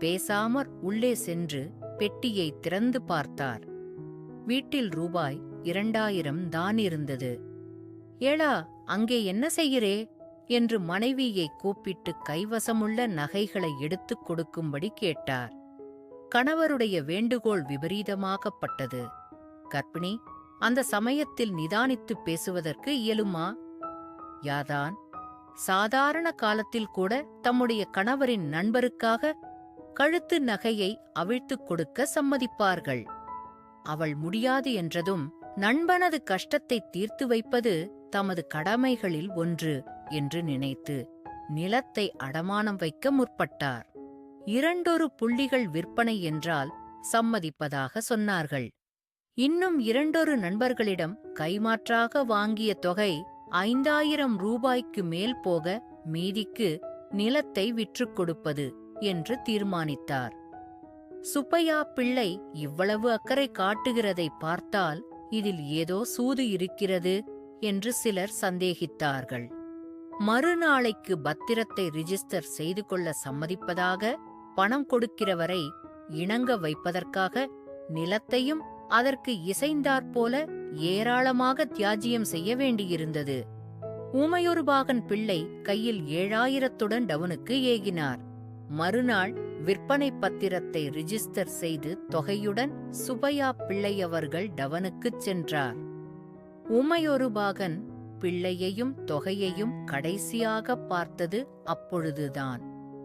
பேசாமற் உள்ளே சென்று பெட்டியை திறந்து பார்த்தார். வீட்டில் ரூபாய் இரண்டாயிரம் தான் இருந்தது. ஏளா அங்கே என்ன செய்கிறே? என்று மனைவியை கூப்பிட்டு கைவசமுள்ள நகைகளை எடுத்துக் கொடுக்கும்படி கேட்டார். கணவருடைய வேண்டுகோள் விபரீதமாகப்பட்டது கர்ப்பிணி அந்த சமயத்தில் நிதானித்து பேசுவதற்கு இயலுமா? யாதான்? சாதாரண காலத்தில் கூட தம்முடைய கணவரின் நண்பருக்காக கழுத்து நகையை அவிழ்த்துக் கொடுக்க சம்மதிப்பார்கள். அவள் முடியாது என்றதும் நண்பனது கஷ்டத்தை தீர்த்து வைப்பது தமது கடமைகளில் ஒன்று என்று நினைத்து நிலத்தை அடமானம் வைக்க முற்பட்டார். இரண்டொரு புள்ளிகள் விற்பனை என்றால் சம்மதிப்பதாக சொன்னார்கள். இன்னும் இரண்டொரு நண்பர்களிடம் கைமாற்றாக வாங்கிய தொகை ஐந்தாயிரம் ரூபாய்க்கு மேல் போக மீதிக்கு நிலத்தை விற்றுக் கொடுப்பது என்று தீர்மானித்தார். சுப்பையா பிள்ளை இவ்வளவு அக்கறை காட்டுகிறதை பார்த்தால் இதில் ஏதோ சூது இருக்கிறது என்று சிலர் சந்தேகித்தார்கள். மறுநாளைக்கு பத்திரத்தை ரிஜிஸ்டர் செய்து கொள்ள சம்மதிப்பதாக பணம் கொடுக்கிறவரை இணங்க வைப்பதற்காக நிலத்தையும் அதற்கு இசைந்தாற்போல ஏராளமாக தியாஜியம் செய்ய வேண்டியிருந்தது. ஊமையொருபாகன் பிள்ளை கையில் ஏழாயிரத்துடன் டவுனுக்கு ஏகினார். மறுநாள் விற்பனை பத்திரத்தை ரிஜிஸ்டர் செய்து தொகையுடன் சுபையா பிள்ளையவர்கள் டவனுக்குச் சென்றார். உமையொருபாகன் பிள்ளையையும் தொகையையும் கடைசியாக பார்த்தது அப்பொழுதுதான்.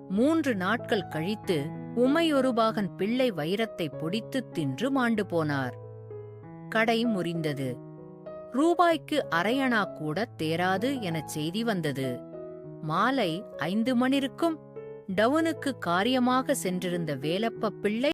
மூன்று நாட்கள் கழித்து உமையொருபாகன் பிள்ளை வைரத்தை பொடித்துத் தின்று மாண்டு போனார். கடை முறிந்தது. ரூபாய்க்கு அரையணா கூட தேராது எனச் செய்தி வந்தது. மாலை ஐந்து மணிருக்கும் டவுனுக்கு காரியமாக சென்றிருந்த வேலப்ப பிள்ளை